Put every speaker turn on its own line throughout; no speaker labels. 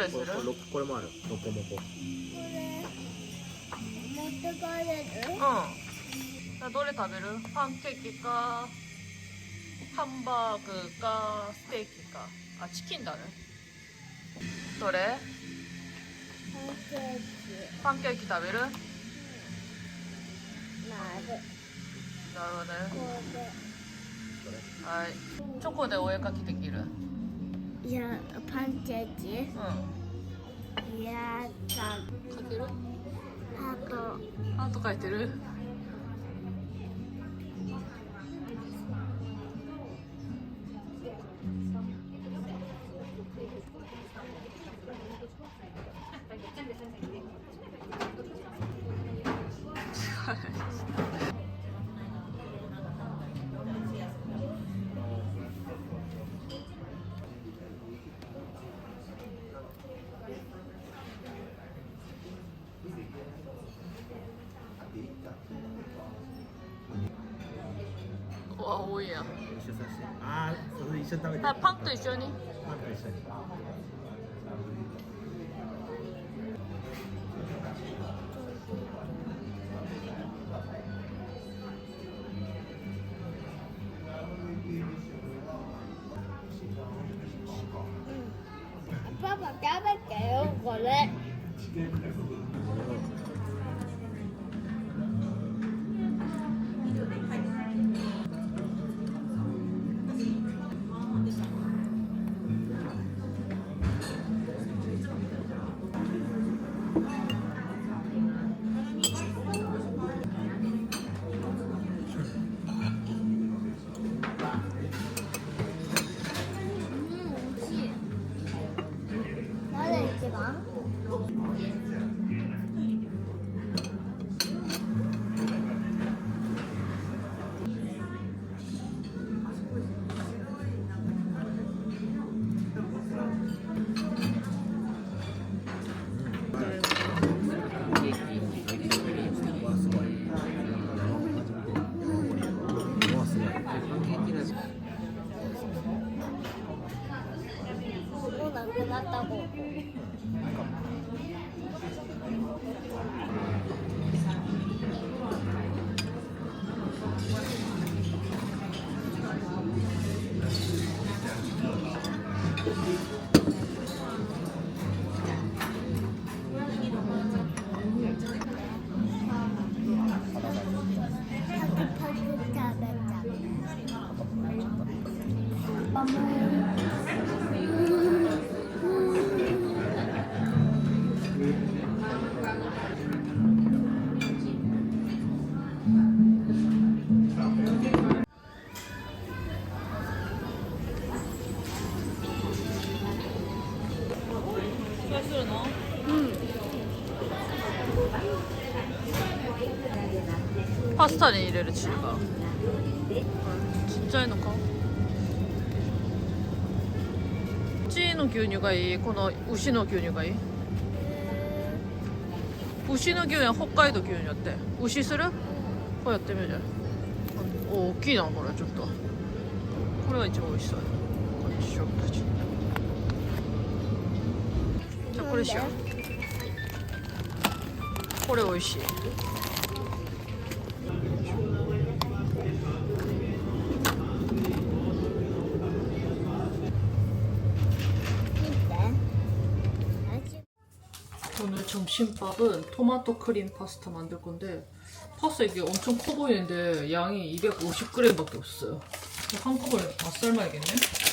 れする？
ここれもある。ロコモコ
これ持って帰れる？
うん。どれ食べる？パンケーキかハンバーグかステーキか。あチキンだね。どれ？
パンケーキ。
パンケーキ食べる？なる
丸
ほどね。
こ
はい。チョコでお絵かきでき
パンケ、か
書いてる？哦，我也。
一小时啊，差不多一小
时。那饭都一小
时？饭都一小时。
嗯，爸爸干吗去？过来。パ
スタに入れるチーがちっちゃいのかチーの牛乳がいいこの牛の牛乳がいい牛の牛乳は北海道牛乳やって牛するこうやってみるじゃんお大きいなこれちょっとこれが一番美味しそうこれしようじゃあこれしようこれ美味しい 점심밥은 토마토 크림 파스타 만들 건데 파스타 이게 엄청 커 보이는데 양이 250g밖에 없어요. 한꺼번에 다 삶아야겠네.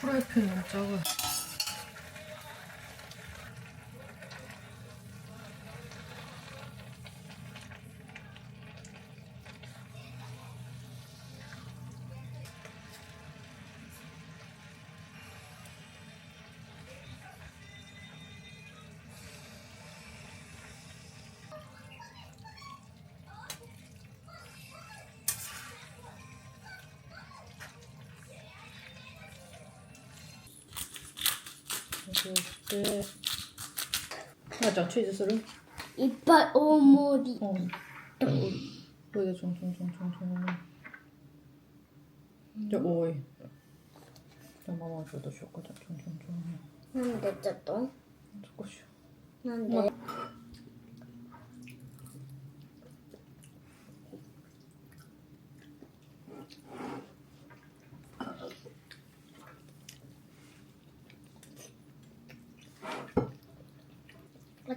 프라이팬 너무 작아. 이때 맞아 치즈스를
이빨 오모리.
어. 거기다 총총총총총 저 오이. 저 마마 줘도 쇼코다. 총총총
난데 쩌또?
조금씩
난데.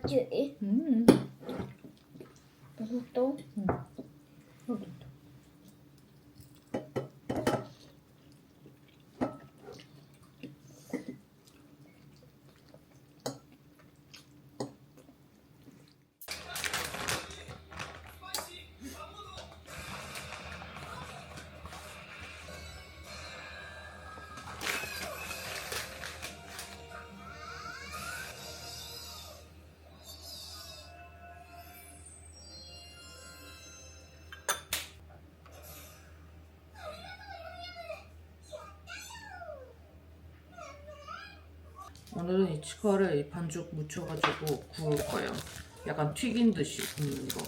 맞지?
음
무슨 또?
여 오늘은 이 치과를 이 반죽 묻혀가지고 구울 거예요. 약간 튀긴 듯이 굽는 거.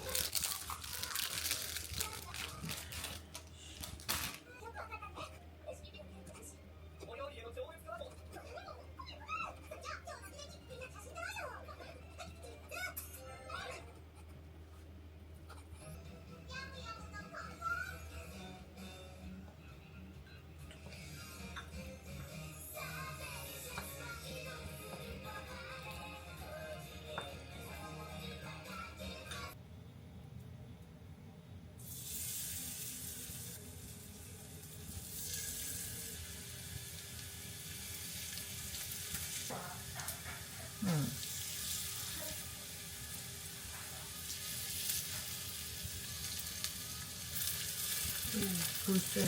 불새.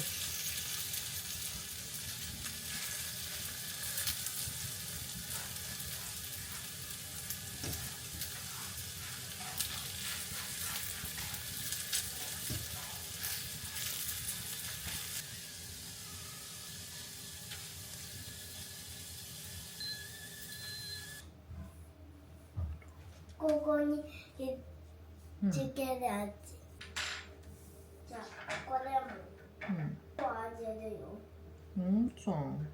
고고니
음.
지게야지. 자, 꺼내면
음. 엄청.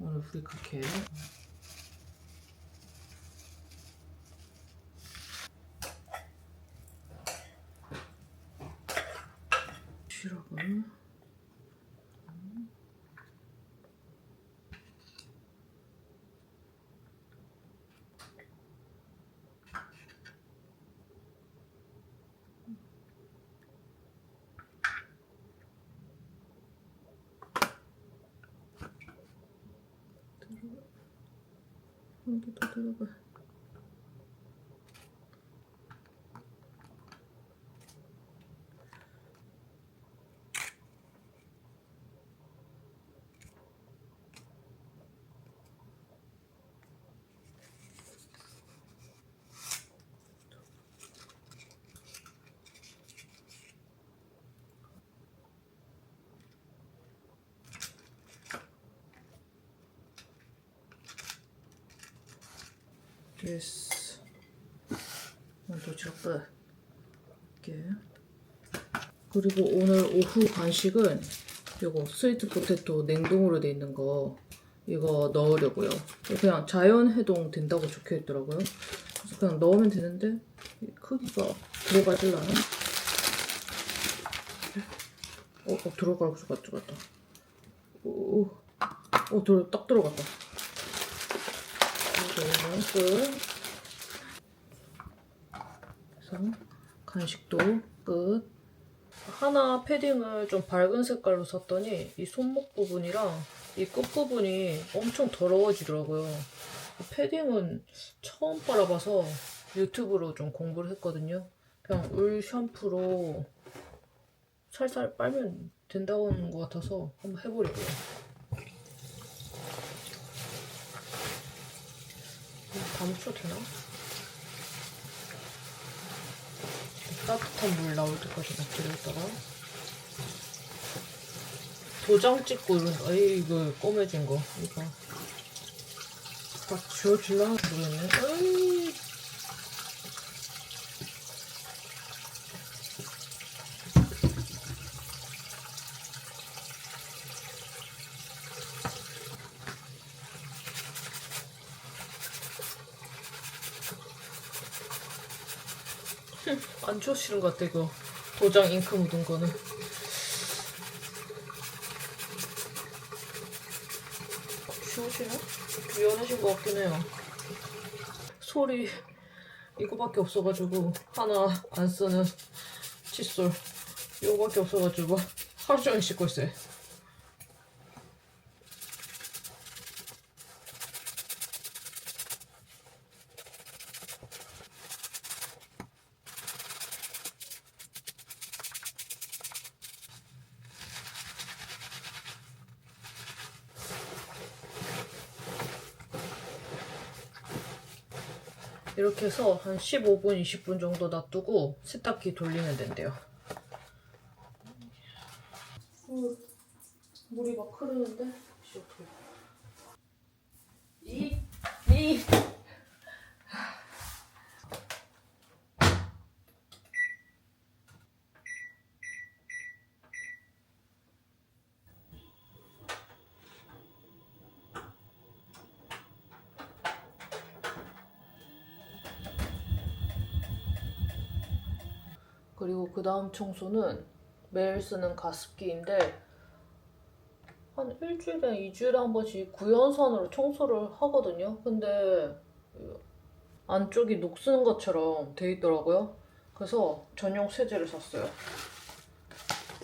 오늘 후리카케. 시럽은. 한개더 들어가. 됐어. 오늘 도착 이렇게. 그리고 오늘 오후 간식은 이거 스위트 포테토 냉동으로 돼 있는 거 이거 넣으려고요. 그냥 자연 해동 된다고 적혀 있더라고요. 그래서 그냥 넣으면 되는데 이 크기가 들어가질라나? 어, 어 들어갈 것 같다, 같다. 오, 어, 들어, 딱 들어갔다. 끝. 그래서 간식도 끝. 하나 패딩을 좀 밝은 색깔로 샀더니 이 손목 부분이랑 이 끝 부분이 엄청 더러워지더라고요. 패딩은 처음 빨아봐서 유튜브로 좀 공부를 했거든요. 그냥 울 샴푸로 살살 빨면 된다는 것 같아서 한번 해보려고요. 묻혀도 되나? 따뜻한 물 나올 때까지 놔두려다가. 도장 찍고 이런 에이 이거 꼬매진 거 이거. 다 지워질라 모르겠네. 에이 안 지워지는 것 같아 이거. 도장 잉크 묻은 거는. 지워지나? 미안해진 것 같긴 해요. 솔이 이거밖에 없어가지고 하나 안 쓰는 칫솔. 이거밖에 없어가지고 하루 종일 씻고 있어요 이렇게 해서 한 15분, 20분 정도 놔두고 세탁기 돌리면 된대요. 물이 막 흐르는데? 이, 이. 그리고 그 다음 청소는 매일 쓰는 가습기인데 한 일주일에 2주일에 한 번씩 구연산으로 청소를 하거든요. 근데 안쪽이 녹슨 것처럼 돼 있더라고요. 그래서 전용 세제를 샀어요.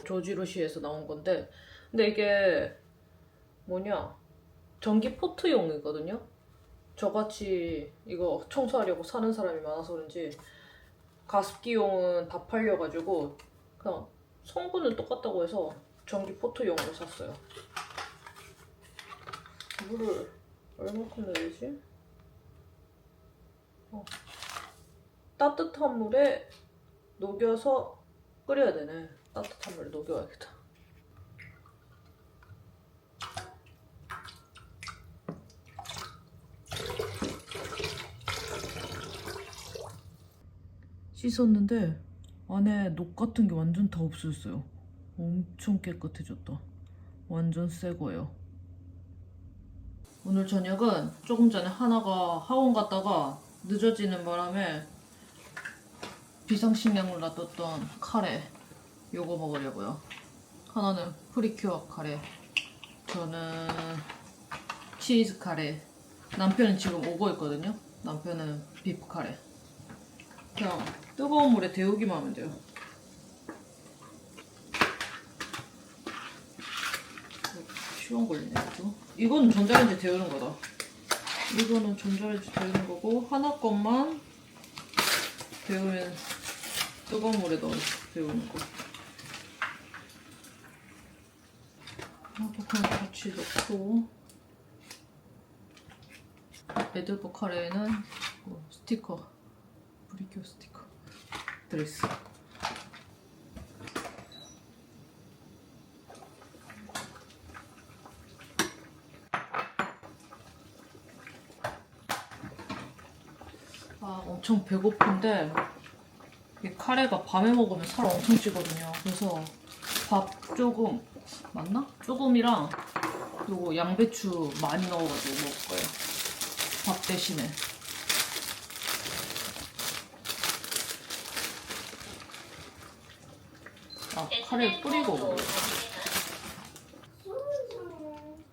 조지루시에서 나온 건데 근데 이게 뭐냐 전기 포트용이거든요. 저같이 이거 청소하려고 사는 사람이 많아서 그런지 가습기용은 다 팔려가지고 그냥 성분은 똑같다고 해서 전기 포트용으로 샀어요. 물을 얼마큼 되지? 어. 따뜻한 물에 녹여서 끓여야 되네. 따뜻한 물에 녹여야겠다. 씻었는데 안에 녹 같은 게 완전 다 없어졌어요. 엄청 깨끗해졌다. 완전 새 거예요. 오늘 저녁은 조금 전에 하나가 학원 갔다가 늦어지는 바람에 비상식량으로 놔뒀던 카레 요거 먹으려고요. 하나는 프리큐어 카레, 저는 치즈 카레. 남편은 지금 오고 있거든요. 남편은 비프 카레. 그냥 뜨거운 물에 데우기만 하면 돼요. 시원 걸리네, 또. 이거는 전자레인지 데우는 거다. 이거는 전자레인지 데우는 거고, 하나 것만 데우면 뜨거운 물에 넣어 데우는 거. 그냥 같이 넣고, 애들거 카레에는 뭐 스티커. 브리큐 스티커 들어있어. 아, 엄청 배고픈데 이 카레가 밤에 먹으면 살 엄청 찌거든요. 그래서 밥 조금 맞나? 조금이랑 요거 양배추 많이 넣어가지고 먹을 거예요. 밥 대신에. 아, 카레 뿌리고 먹어.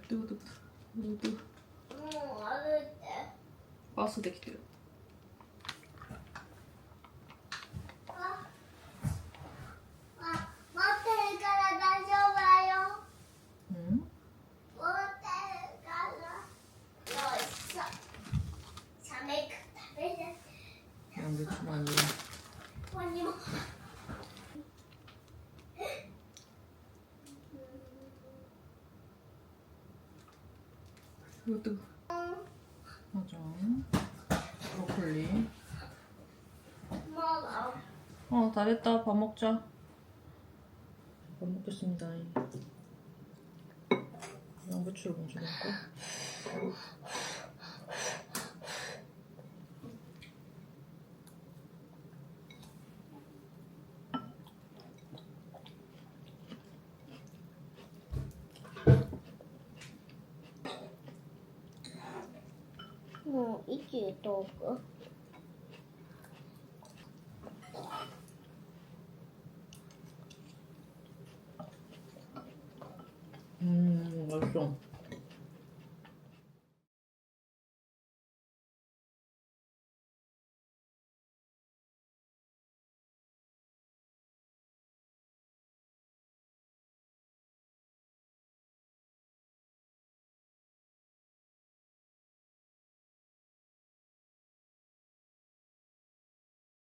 누구
누구 누구. 빠스
되기
때문에. 뜨거. 맞아. 브로콜리.
엄마가
어, 다 됐다. 밥 먹자. 밥 먹겠습니다. 양배추를 먼저 넣고.
이게 또 그.
음, 맛있어.